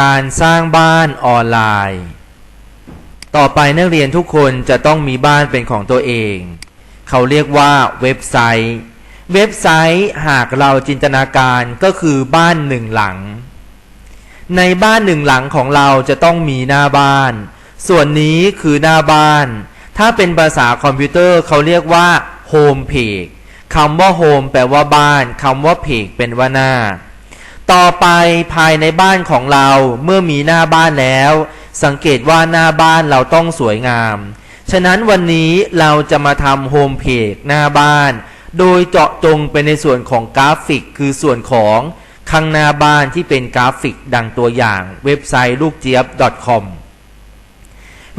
การสร้างบ้านออนไลน์ ต่อไปนักเรียนทุกคนจะต้องมีบ้านเป็นของตัวเอง เขาเรียกว่าเว็บไซต์ เว็บไซต์หากเราจินตนาการก็คือบ้านหนึ่งหลัง ในบ้านหนึ่งหลังของเราจะต้องมีหน้าบ้าน ส่วนนี้คือหน้าบ้าน ถ้าเป็นภาษาคอมพิวเตอร์เขาเรียกว่าโฮมเพจคำว่าโฮมแปลว่าบ้านคำว่าเพจเป็นว่าหน้า ต่อไปภายในบ้านของเราเมื่อมีหน้าบ้านแล้ว สังเกตว่าหน้าบ้านเราต้องสวยงาม ฉะนั้นวันนี้เราจะมาทำโฮมเพจหน้าบ้าน โดยเจาะจงไปในส่วนของกราฟิก คือส่วนของข้างหน้าบ้านที่เป็นกราฟิกดังตัวอย่าง เว็บไซต์ลูกเจี๊ยบ .com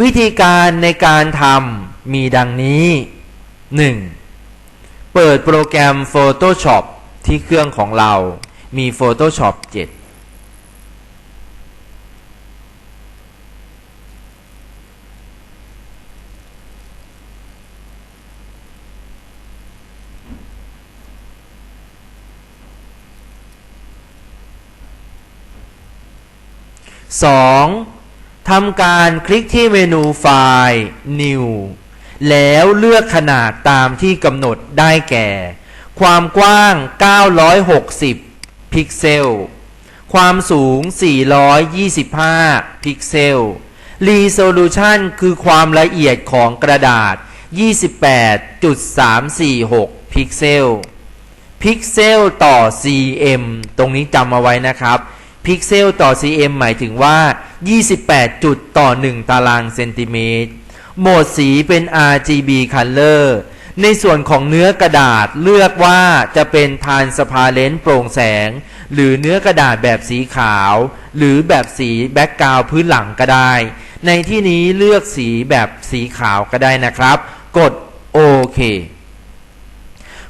วิธีการในการทำมีดังนี้ 1. เปิดโปรแกรม Photoshop ที่เครื่องของเรา มี Photoshop 7 2. ทำการคลิกที่เมนูไฟล์ New แล้วเลือกขนาดตามที่กำหนดได้แก่ ความกว้าง 960 พิกเซล ความสูง 425 พิกเซล Resolution คือความละเอียดของกระดาษ 28.346 พิกเซล พิกเซลต่อ cm ตรงนี้จำเอาไว้นะครับ พิกเซลต่อ cm หมายถึงว่า 28 จุดต่อ 1 ตารางเซนติเมตร โหมดสีเป็น RGB color ในส่วนของเนื้อกระดาษเลือกว่าจะเป็นทานสพาเลนโปร่งแสง หรือเนื้อกระดาษแบบสีขาว หรือแบบสีแบ็กกราวพื้นหลังก็ได้ ในที่นี้เลือกสีแบบสีขาวก็ได้นะครับ กดโอเค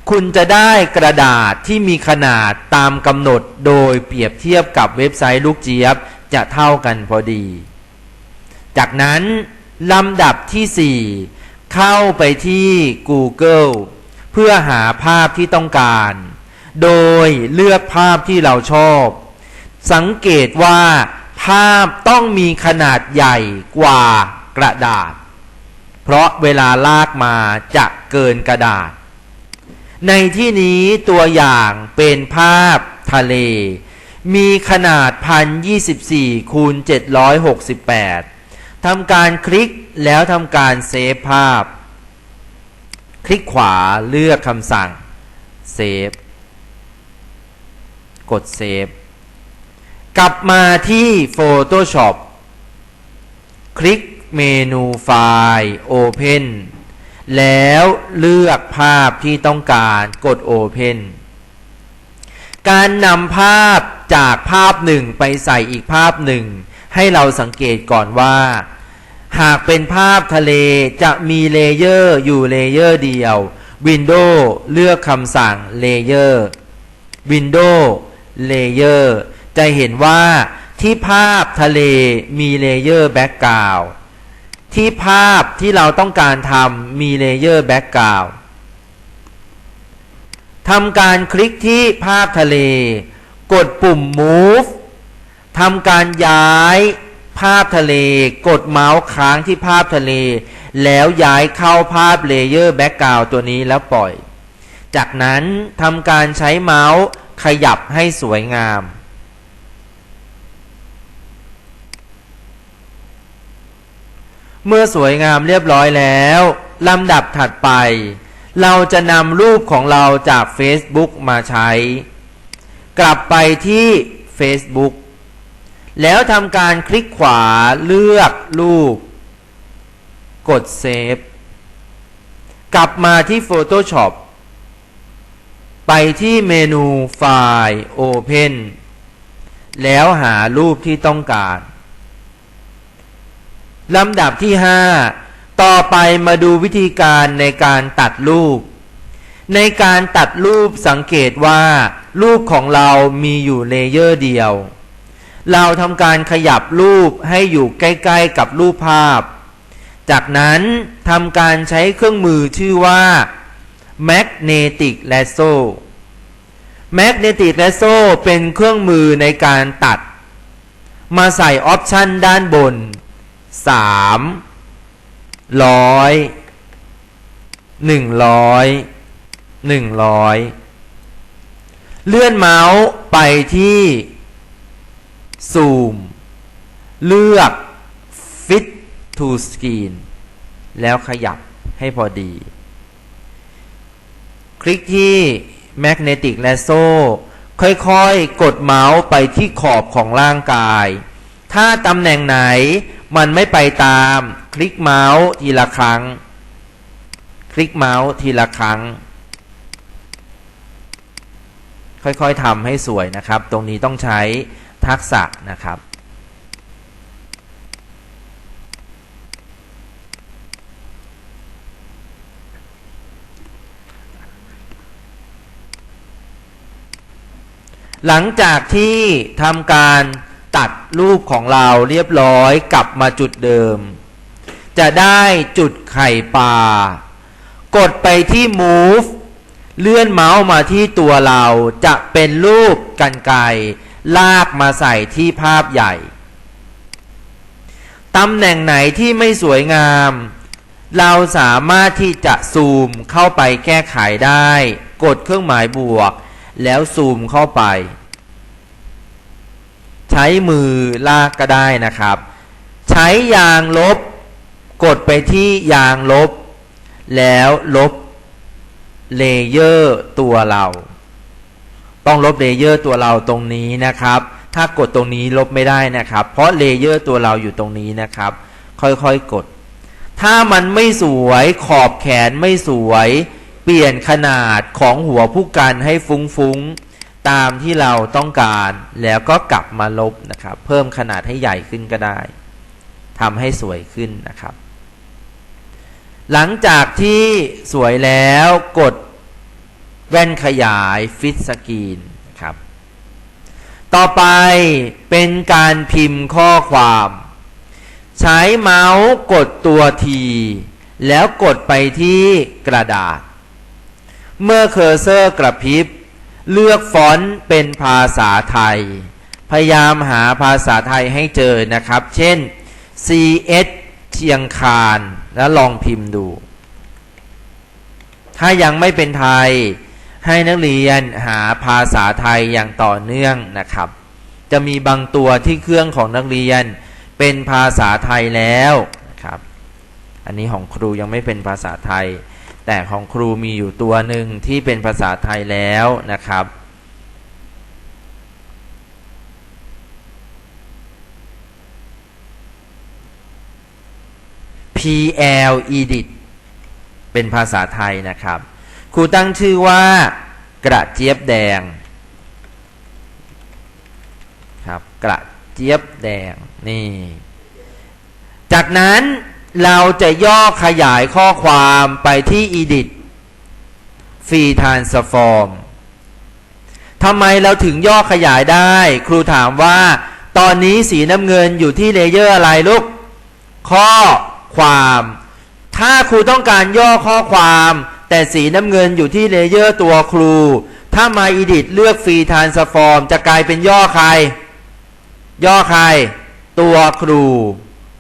คุณจะได้กระดาษที่มีขนาดตามกำหนดโดยเปรียบเทียบกับเว็บไซต์ลูกเจี๊ยบจะเท่ากันพอดี จากนั้นลำดับที่ 4 เข้าไปที่ Google เพื่อหาภาพที่ต้องการ โดยเลือกภาพที่เราชอบ สังเกตว่า ภาพต้องมีขนาดใหญ่กว่ากระดาษ เพราะเวลาลากมาจะเกินกระดาษ ในที่นี้ตัวอย่างเป็นภาพทะเล มีขนาด 1024คูณ768 ทำการคลิกแล้วทำการเซฟภาพ คลิกขวาเลือกคำสั่งเซฟกดเซฟกลับมาที่ Photoshop คลิกเมนูไฟล์ Open แล้วเลือกภาพที่ต้องการกด Open การนำภาพจากภาพหนึ่งไปใส่อีกภาพหนึ่ง ให้เราสังเกตก่อนว่า หากเป็นภาพทะเลจะมีเลเยอร์อยู่เลเยอร์เดียว Windows เลือกคำสั่ง Layer Windows Layer จะเห็นว่าที่ภาพทะเลมีเลเยอร์แบ็กกราวที่ภาพที่เราต้องการทำมีเลเยอร์แบ็กกราวทำการคลิกที่ภาพทะเล กดปุ่ม move ทำการย้ายภาพทะเล กดเมาส์ค้างที่ภาพทะเล แล้วย้ายเข้าภาพเลเยอร์แบ็กกราวตัวนี้แล้วปล่อย จากนั้นทำการใช้เมาส์ขยับให้สวยงาม เมื่อสวยงามเรียบร้อยแล้วลำดับถัดไป เราจะนำรูปของเราจาก Facebook มาใช้ กลับไปที่ Facebook แล้วทำการคลิกขวาเลือกรูป กดเซฟ กลับมาที่ Photoshop ไปที่เมนูไฟล์ Open แล้วหารูปที่ต้องการลำดับที่ 5 ต่อไปมาดูวิธีการในการตัดรูป ในการตัดรูปสังเกตว่า รูปของเรามีอยู่เลเยอร์เดียว เราทำการขยับรูปให้อยู่ใกล้ๆกับรูปภาพ จากนั้นทำการใช้เครื่องมือชื่อว่า Magnetic Lasso Magnetic Lasso เป็นเครื่องมือในการตัด มาใส่ออปชันด้านบนสามร้อยหนึ่งร้อยหนึ่งร้อยเลื่อนเมาส์ไปที่ ซูม เลือก Fit to Screen แล้วขยับให้พอดี คลิกที่ Magnetic Lasso ค่อยๆ กดเมาส์ไปที่ขอบของร่างกาย ถ้าตำแหน่งไหนมันไม่ไปตาม คลิกเมาส์ทีละครั้ง คลิกเมาส์ทีละครั้ง ค่อยๆทำให้สวยนะครับ ตรงนี้ต้องใช้ ทักษะนะครับ หลังจากที่ทำการตัดรูปของเราเรียบร้อยกลับมาจุดเดิม จะได้จุดไข่ปลากดไปที่ move เลื่อนเมาส์มาที่ตัวเราจะเป็นรูปกันไก ลากมาใส่ที่ภาพใหญ่ตำแหน่งไหนที่ไม่สวยงาม เราสามารถที่จะซูมเข้าไปแก้ไขได้ กดเครื่องหมายบวก แล้วซูมเข้าไป ใช้มือลากก็ได้นะครับ ใช้ยางลบ กดไปที่ยางลบ แล้วลบเลเยอร์ตัวเรา ต้องลบเลเยอร์ตัวเราตรงนี้นะครับ ถ้ากดตรงนี้ลบไม่ได้นะครับ เพราะเลเยอร์ตัวเราอยู่ตรงนี้นะครับ ค่อยๆกด ถ้ามันไม่สวยขอบแขนไม่สวย เปลี่ยนขนาดของหัวผู้กันให้ฟุ้งๆ ตามที่เราต้องการแล้วก็กลับมาลบนะครับ เพิ่มขนาดให้ใหญ่ขึ้นก็ได้ทำให้สวยขึ้นนะครับ หลังจากที่สวยแล้วกด แว่นขยายฟิตสกรีนครับ ต่อไปเป็นการพิมพ์ข้อความ ใช้เมาส์กดตัวที แล้วกดไปที่กระดาษ เมื่อเคอร์เซอร์กระพริบ เลือกฟอนต์เป็นภาษาไทย พยายามหาภาษาไทยให้เจอนะครับ เช่น CS เชียงคาน แล้วลองพิมพ์ดู ถ้ายังไม่เป็นไทย ให้นักเรียนหาภาษาไทยอย่างต่อเนื่องนะครับ จะมีบางตัวที่เครื่องของนักเรียนเป็นภาษาไทยแล้วนะครับ อันนี้ของครูยังไม่เป็นภาษาไทย แต่ของครูมีอยู่ตัวหนึ่งที่เป็นภาษาไทยแล้วนะครับ PL Edit เป็นภาษาไทยนะครับ ครูตั้งชื่อว่า กระเจี๊ยบแดงครับกระเจี๊ยบแดงนี่ จากนั้นเราจะย่อขยายข้อความไปที่ Edit Free Transform ทำไมเราถึงย่อขยายได้ ครูถามว่า ตอนนี้สีน้ำเงินอยู่ที่เลเยอร์อะไรลูก ข้อความ ถ้าครูต้องการย่อข้อความ แต่สีน้ำเงินอยู่ที่เลเยอร์ตัวครู ถ้ามา Edit เลือก Free Transform จะกลายเป็นย่อใคร ย่อใคร ตัวครู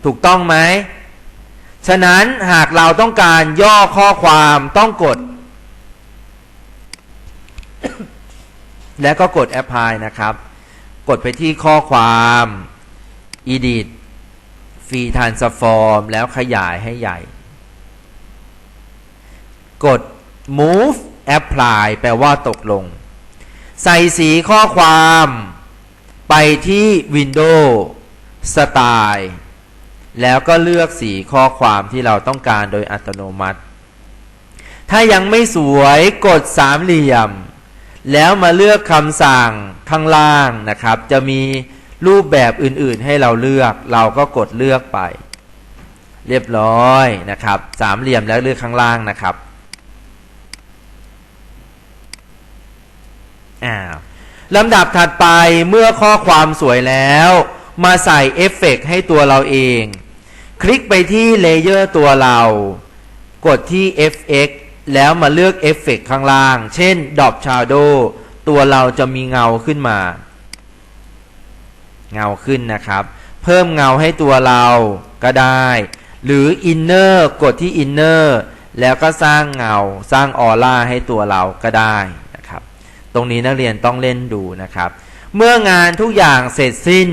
ถูกต้องไหม ฉะนั้นหากเราต้องการย่อข้อความต้องกด และก็กด Apply นะครับ กดไปที่ข้อความ Edit ฟรีทานสฟอร์ม แล้วขยายให้ใหญ่ กด move apply แปลว่าตกลง ใส่สีข้อความ ไปที่ Windows Style แล้วก็เลือกสีข้อความที่เราต้องการโดยอัตโนมัติ ถ้ายังไม่สวยกดสามเหลี่ยม แล้วมาเลือกคำสั่งข้างล่างนะครับ จะมีรูปแบบอื่นๆให้เราเลือก เราก็กดเลือกไป เรียบร้อยนะครับ สามเหลี่ยมแล้วเลือกข้างล่างนะครับ อ้าลำดับถัดไปเมื่อข้อความสวยแล้ว มาใส่เอฟเฟกให้ตัวเราเอง คลิกไปที่เลเยอร์ตัวเรา กดที่ FX แล้วมาเลือกเอฟเฟกข้างล่าง เช่น Drop Shadow ตัวเราจะมีเงาขึ้นมา เงาขึ้นนะครับ เพิ่มเงาให้ตัวเราก็ได้ หรือ inner กดที่ inner แล้วก็สร้างเงาสร้างออร่าให้ตัวเราก็ได้ รงนี้นักเรียนต้องเล่นดูนะครับ เมื่องานทุกอย่างเสร็จสิ้น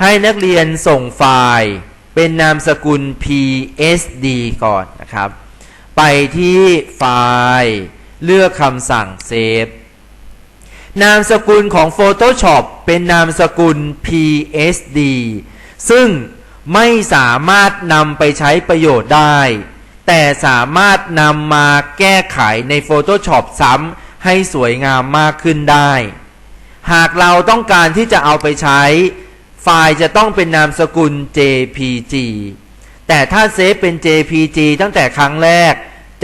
ให้นักเรียนส่งไฟล์ เป็นนามสกุล PSD ก่อนนะครับ ไปที่ไฟล์ เลือกคำสั่งเซฟนามสกุลของ Photoshop เป็นนามสกุล PSD ซึ่งไม่สามารถนำไปใช้ประโยชน์ได้ แต่สามารถนำมาแก้ไขใน Photoshop ซ้ำ ให้สวยงามมากขึ้นได้ หากเราต้องการที่จะเอาไปใช้ ไฟล์จะต้องเป็นนามสกุล JPG แต่ถ้าเซฟเป็น JPG ตั้งแต่ครั้งแรก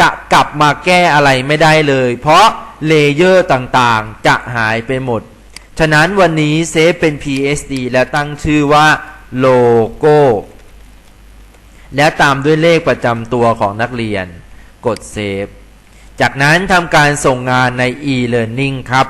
จะกลับมาแก้อะไรไม่ได้เลย เพราะเลเยอร์ต่างๆ จะหายไปหมด ฉะนั้นวันนี้เซฟเป็น PSD และตั้งชื่อว่าโลโก้ และตามด้วยเลขประจำตัวของนักเรียน กดเซฟ จากนั้นทำการส่งงานใน e-learning ครับ